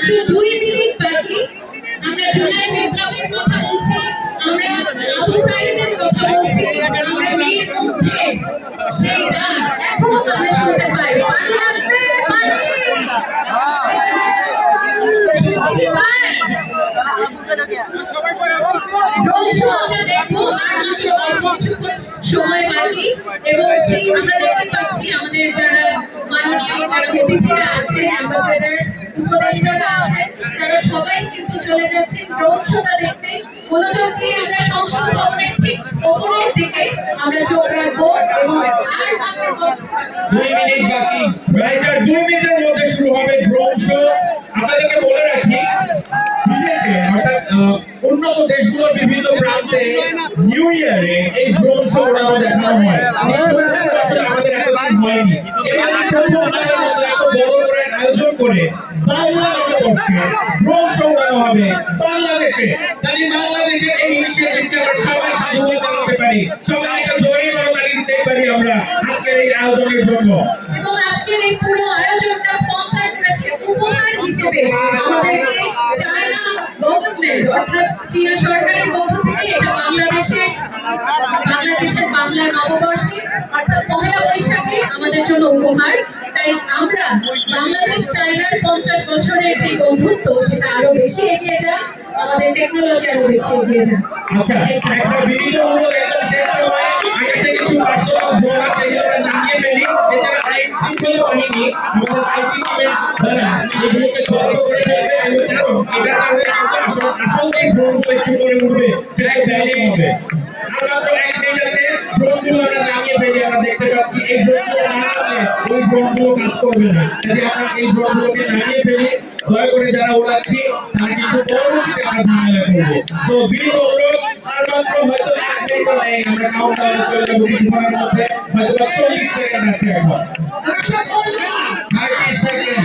মাত্র দুই মিনিট বাকি। আমরা জুলাই বিপ্লবের কথা বলছি, আমরা আবু সাইদের কথা বলছি, আমরা মীর মধ্যে সেই রাত এখনও কানে শুনতে পাই। পানি লাগবে, পানি! এবং সেই আমরা দেখতে পাচ্ছি আমাদের যারা মাননীয় যারা অতিথিরা আছে অ্যাম্বাসেডার্স সবাই কিন্তু চলে যাচ্ছেন ড্রোন শোটা দেখতে মনোযোগ দিয়ে আমরা সংসদ ভবনের ঠিক ওপরের দিকে আমরা চোখ রাখব এবং আর মাত্র দুই মিনিট বাকি। রাইটার দুই মিনিটের মধ্যে শুরু হবে ড্রোন শো আপনাদেরকে বলে রাখি বিদেশে অর্থাৎ উন্নত দেশগুলোর বিভিন্ন প্রান্তে নিউ ইয়ারে এই ড্রোন শো ওড়ানো দেখানো হয়। যে সুবিধাটা আসলে আমাদের এতদিন হয়নি। এবারে মতো এত বড় করে করে বাংলা বসে ড্রোন সরানো হবে। বাংলাদেশে কাজে বাংলাদেশের এই ইনিশিয়েটিভকে আমরা সবাই সাধুবাদ জানাতে পারি। সবাই একটা জোরে করতালি দিতে পারি আমরা আজকের এই আয়োজনের জন্য। এবং আজকের এই পুরো আয়োজনটা স্পন্সর করেছে উপহার হিসেবে আমাদেরকে চায়না অর্থাৎ চীনা সরকারের পক্ষ থেকে এটা বাংলাদেশে, বাংলাদেশের বাংলা নববর্ষে, অর্থাৎ পহেলা বৈশাখে আমাদের জন্য উপহার। তাই আমরা বাংলাদেশ চায়নার পঞ্চাশ বছরের যে বন্ধুত্ব, সেটা আরও বেশি এগিয়ে যাক, আমাদের টেকনোলজি আরও বেশি এগিয়ে যাক। আচ্ছা আইটি টিমের এগুলোকে ধ্বংস করে ফেলবে এবং কারণ এটার কারণে কিন্তু আসলে আসল একটু করে উঠবে সেটা ব্যালে হবে আর মাত্র এক মিনিট আছে ড্রোনগুলো আমরা নামিয়ে ফেলি আমরা দেখতে পাচ্ছি এই ড্রোনগুলো না নামলে ওই ড্রোনগুলো কাজ করবে না। কাজে আমরা এই ড্রোনগুলোকে নামিয়ে ফেলি দয়া করে যারা ওড়াচ্ছি তারা কিন্তু পরবর্তীতে আমরা ঝামেলা করব। তো বিনীত অনুরোধ আর মাত্র হয়তো এক মিনিটও নেই আমরা কাউন্ট ডাউনে চলে যাব কিছুক্ষণের মধ্যে হয়তো বা চল্লিশ সেকেন্ড আছে এখন। থার্টি সেকেন্ড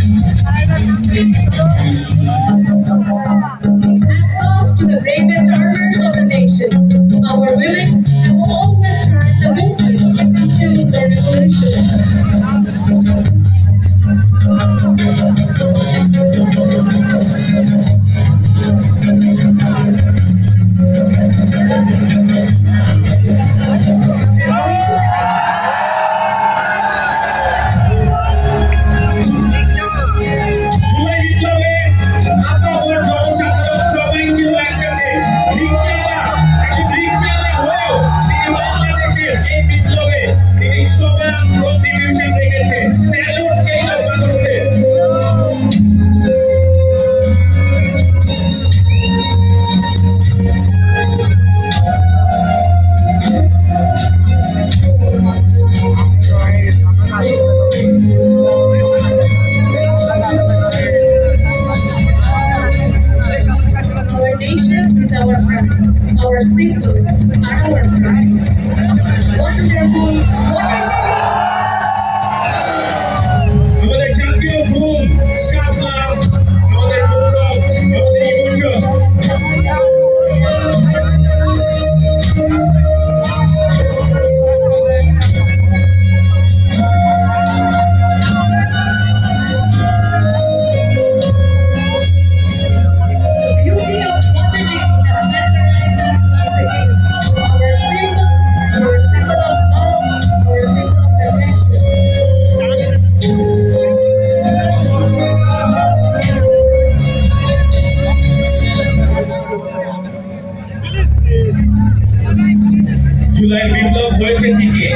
বিপ্লব হয়েছে ঠিকই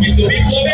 কিন্তু বিপ্লবে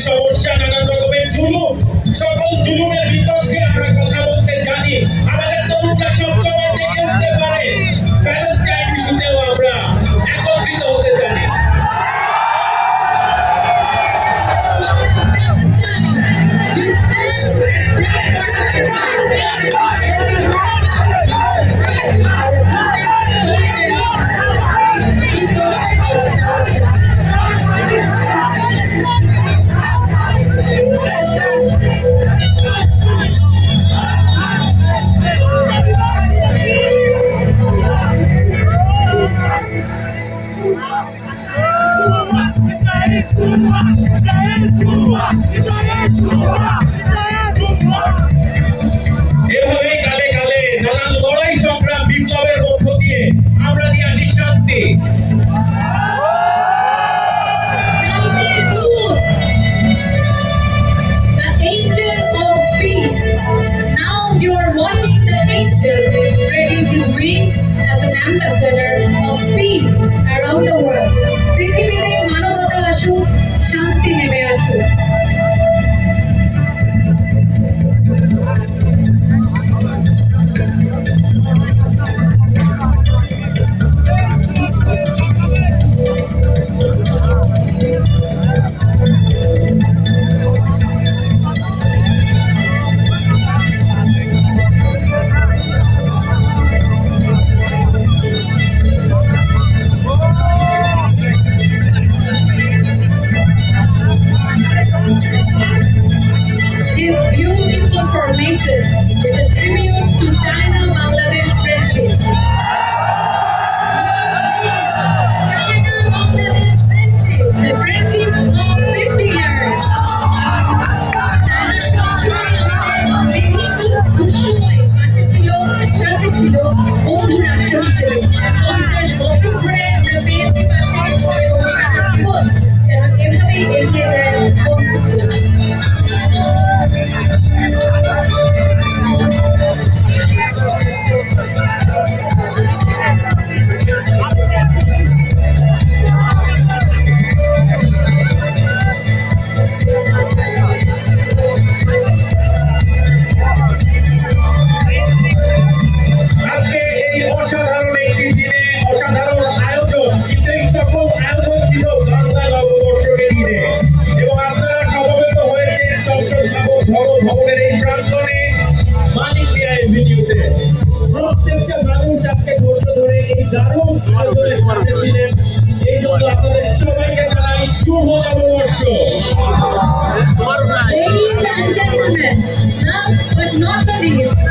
সমস্যা northern regions.